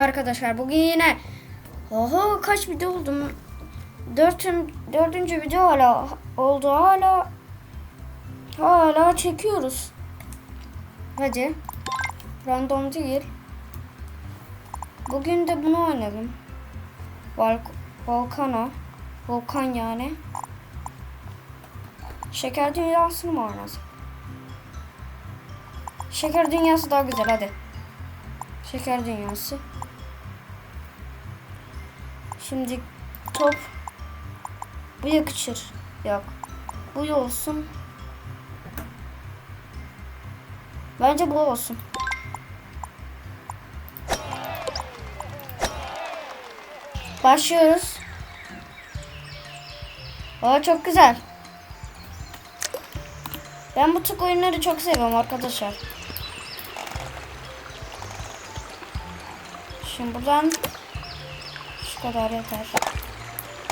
Arkadaşlar bugün yine oho kaç video oldum? Dörtüm, dördüncü video hala oldu hala hala çekiyoruz. Hadi random değil. Bugün de bunu oynadım. Volk Volcano Volkan yani. Şeker dünyasını mı oynasın? Şeker dünyası daha güzel hadi. Şeker dünyası. Şimdi top bu yakışır. Yok. Bu olsun. Bence bu olsun. Başlıyoruz. Aa çok güzel. Ben bu tip oyunları çok seviyorum arkadaşlar. Şimdi buradan kadar yeter.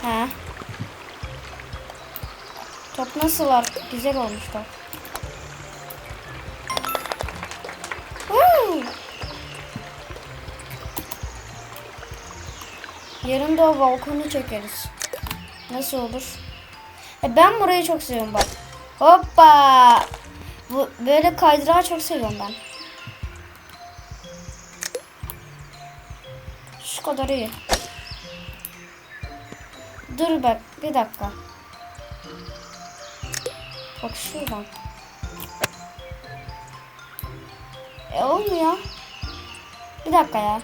He. Top nasıl var? Güzel olmuş bak. Woo! Yarın da o balkonu çekeriz. Nasıl olur? E ben burayı çok seviyorum bak. Hoppa! Bu böyle kaydırağı çok seviyorum ben. Şu kadar iyi. Dur bak bir dakika. Bak şuradan. E olmuyor. Bir dakika ya.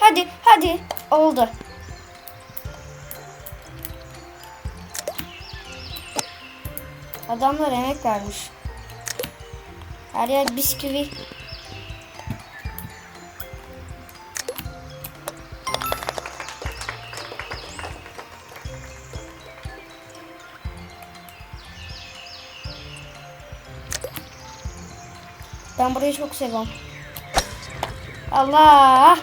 Hadi hadi oldu. Adamlar emek vermiş. Her yer bisküvi. Ben burayı çok seviyorum. Allah!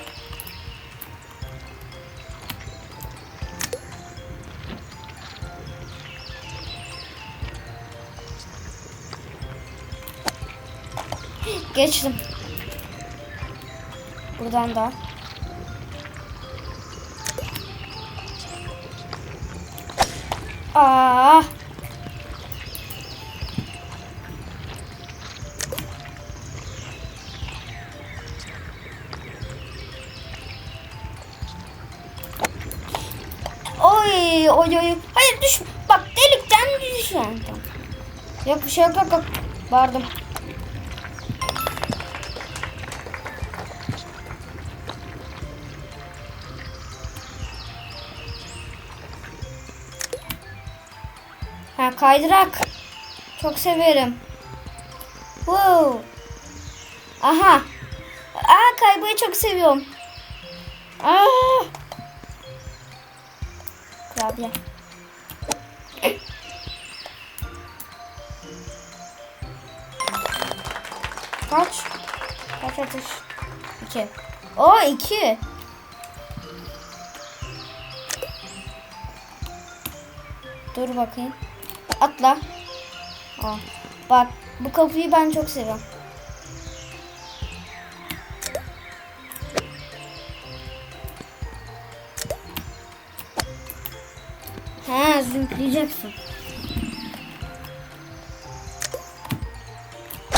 Geçtim. Buradan da. Aa! Oy oy oy. Hayır düş. Bak delikten düşen. Yok bir şey yok yok. Bağırdım. Ha kaydırak. Çok severim. Wow. Aha. Aa kaybayı çok seviyorum. Aa. Kurabiye. Kaç? Kaç atış? İki. O iki. Dur bakayım. Atla. Aa, bak bu kapıyı ben çok seviyorum. He zümpleyeceksin.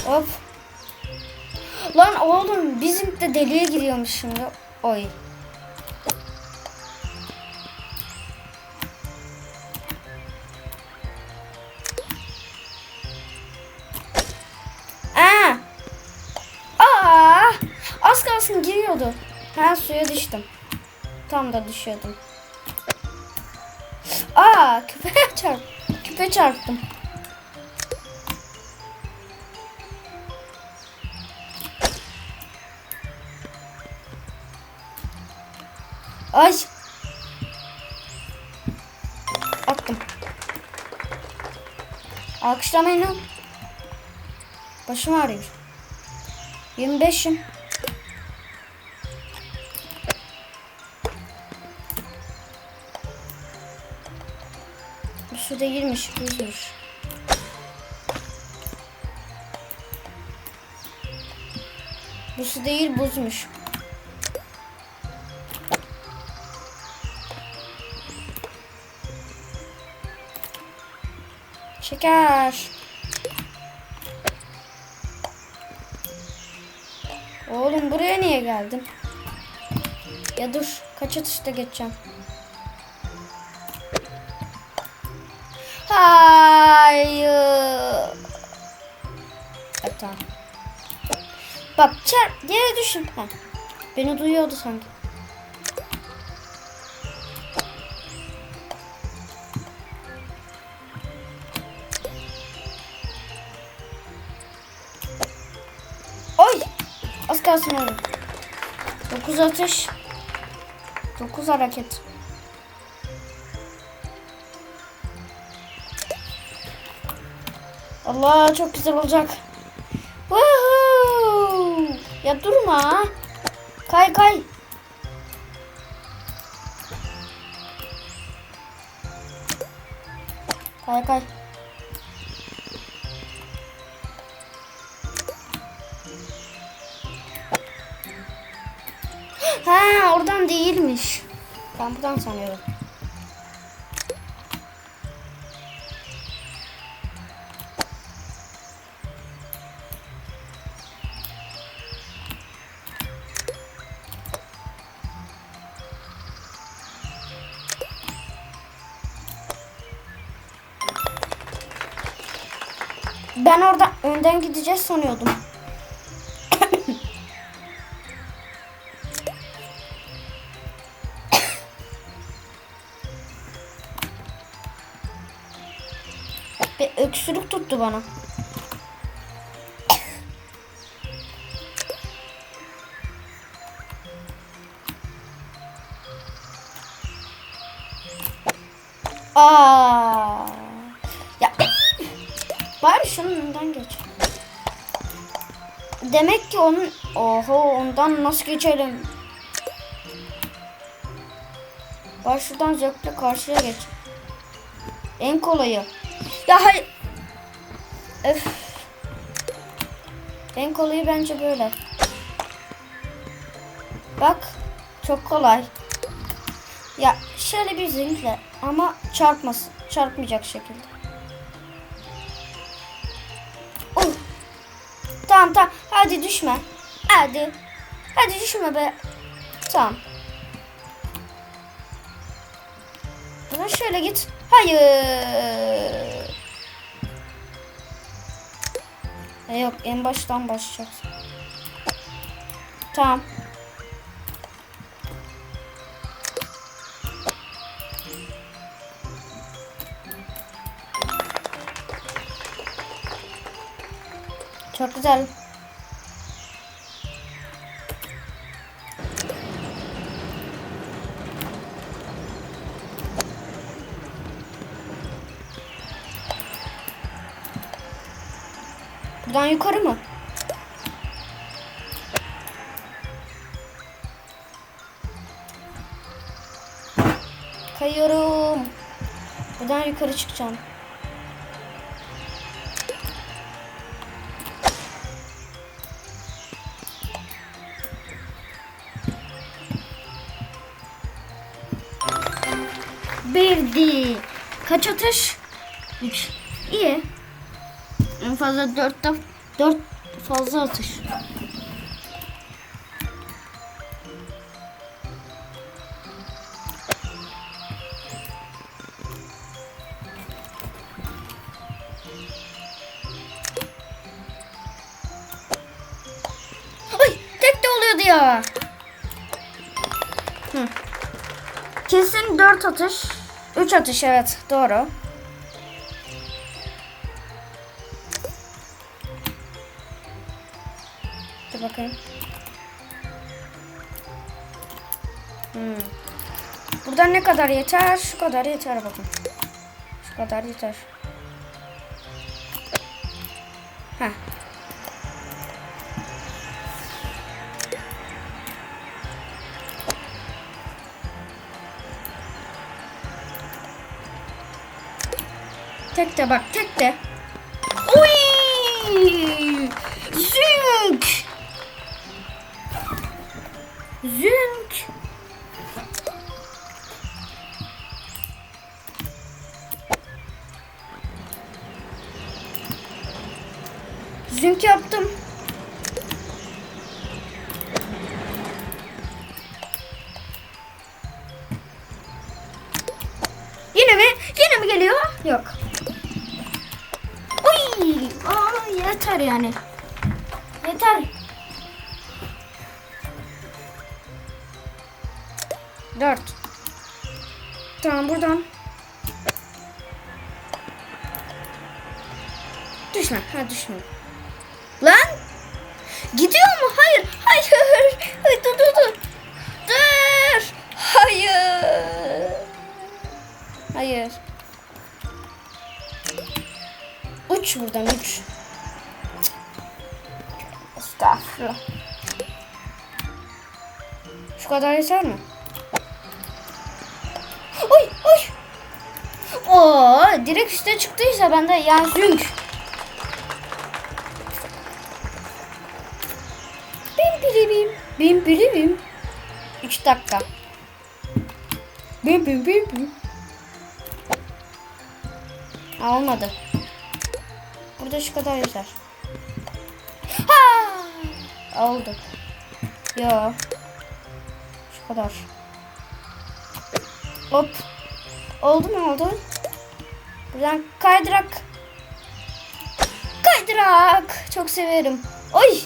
Hop. Lan oğlum bizim de deliğe giriyormuş şimdi. Oy. Aa. Aa. Az kalsın giriyordu. Ha suya düştüm. Tam da düşüyordum. Aa küpe çarp. Küpe çarptım. Ay. Attım. Alkışlamayın lan. Başım ağrıyor. 25'im. Bu değilmiş, buzmuş. Bu su değil buzmuş. Şeker. Oğlum buraya niye geldin? Ya dur. Kaç atışta geçeceğim. Hayır. Tamam. Bak çar yere düşün. Ha. Beni duyuyordu sanki. Oy! Az kalsın oğlum. 9 atış. 9 hareket. Allah çok güzel olacak. Woohoo! Ya durma. Kay kay. Kay kay. Ha oradan değilmiş. Ben buradan sanıyorum. Önden gideceğiz sanıyordum. Bir öksürük tuttu bana. Aa. Demek ki onun oho ondan nasıl geçelim? Bari şuradan zevkle karşıya geç. En kolayı. Ya hayır. En kolayı bence böyle. Bak. Çok kolay. Ya şöyle bir zinkle ama çarpmasın. Çarpmayacak şekilde. Tamam tamam. Hadi düşme. Hadi. Hadi düşme be. Tamam. Buradan şöyle git. Hayır. E yok en baştan başlayacaksın. Tamam. Çok güzel. Buradan yukarı mı? Kayıyorum. Buradan yukarı çıkacağım. Birdi. Kaç atış? Üç. İyi. En fazla dörtte dört fazla atış. Ay tek oluyordu ya. Kesin 4 atış. 3 atış evet doğru. Dur bakayım. Hmm. Buradan ne kadar yeter? Şu kadar yeter bakın. Şu kadar yeter. De bak tek de. Uy! Zünk! Zünk. Zünk yaptım. Yeter yani. Yeter. Dört. Tamam buradan. Düşme. Ha düşme. Lan! Gidiyor mu? Hayır. Hayır. Hayır. Dur dur dur. Dur. Hayır. Hayır. Uç buradan uç. Estağfurullah. Şu kadar yeter mi? Oy oy. Oo, direkt üste çıktıysa ben de ya zünk. Bim bili bim. Bim bili bim. 3 dakika. Bim bim bim bim. Aa, Olmadı. Burada şu kadar yeter. Ha! Oldu. Yo. Şu kadar. Hop. Oldu mu oldu? Buradan kaydırak. Kaydırak. Çok severim. Oy.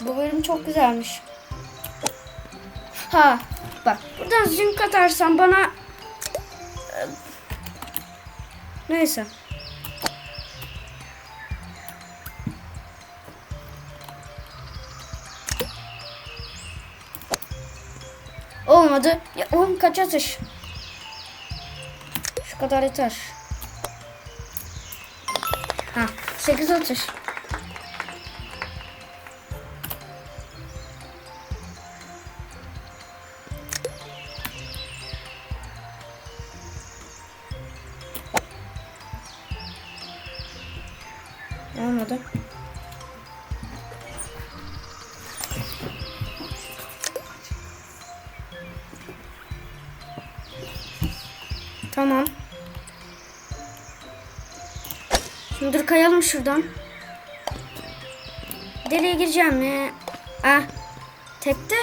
Bu bölüm çok güzelmiş. Ha bak buradan zünk atarsan bana neyse. Olmadı. Ya oğlum kaç atış? Şu kadar yeter. Ha 8 atış. Dur kayalım şuradan. Deliğe gireceğim mi? Ah. Tekte.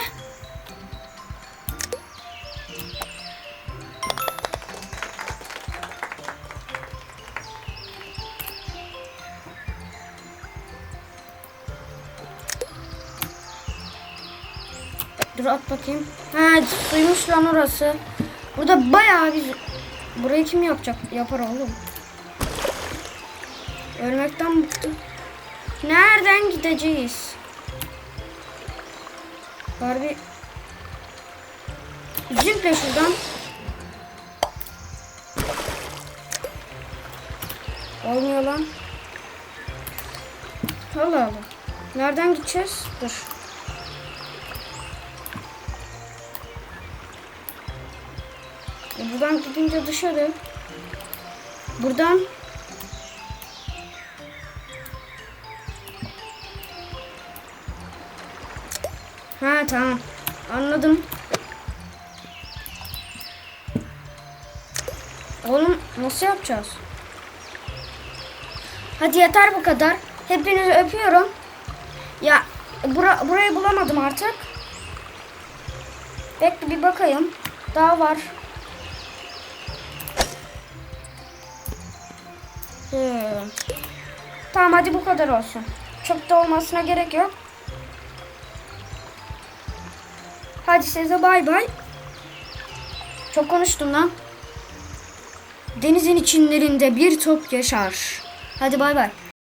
Dur at bakayım. Ha suymuş lan orası. Burada bayağı bir... Burayı kim yapacak? Yapar oğlum. Ölmekten bıktım. Nereden gideceğiz? Harbi... Züple şuradan. Olmuyor lan. Allah Allah. Nereden gideceğiz? Dur. E buradan gidince dışarı. Buradan tamam. Anladım. Oğlum nasıl yapacağız? Hadi yeter bu kadar. Hepinizi öpüyorum. Ya bura, burayı bulamadım artık. Bekle bir bakayım. Daha var. Hmm. Tamam hadi bu kadar olsun. Çok da olmasına gerek yok. Hadi size bay bay. Çok konuştum lan. Denizin içinlerinde bir top yaşar. Hadi bay bay.